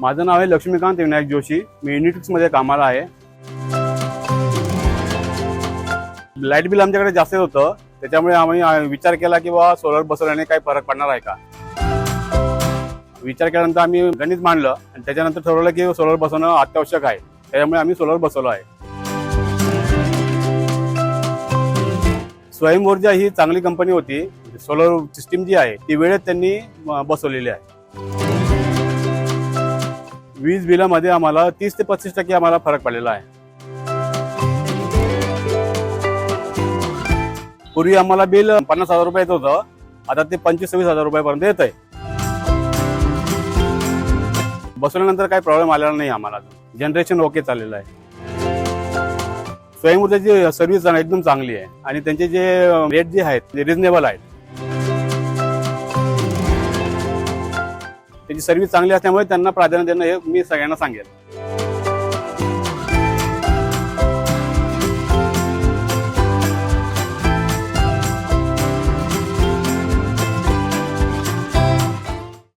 माझं नाव आहे लक्ष्मीकांत विनायक जोशी. मी युनिटिक्समध्ये कामाला आहे. लाइट बिल आमच्याकडे जास्त होतं. त्याच्यामुळे आम्ही विचार केला की बा सोलर बसवल्याने काही फरक पडणार आहे का? विचार केल्यानंतर आम्ही गणित मांडलं आणि त्याच्यानंतर ठरवलं की सोलर बसवणं अत्यावश्यक आहे. त्याच्यामुळे आम्ही सोलर बसवलो आहे. स्वयं ऊर्जा ही चांगली कंपनी होती. सोलर सिस्टीम जी आहे ती वेळेत त्यांनी बसवलेली आहे. वीज बिलामध्ये आम्हाला तीस ते पस्तीस टक्के आम्हाला फरक पडलेला आहे. पूर्वी आम्हाला बिल पन्नास हजार रुपये येत होतं. आता ते पंचवीस सव्वीस हजार रुपयापर्यंत येत आहे बसवल्यानंतर काही प्रॉब्लेम आलेला नाही आम्हाला जनरेशन ओके चाललेलं आहे. स्वयंऊर्जाची सर्व्हिस एकदम चांगली आहे. आणि त्यांचे जे रेट जे आहेत ते रिझनेबल आहेत त्याची सर्व्हिस चांगली असल्यामुळे त्यांना प्राधान्य देणं हे मी सगळ्यांना सांगेल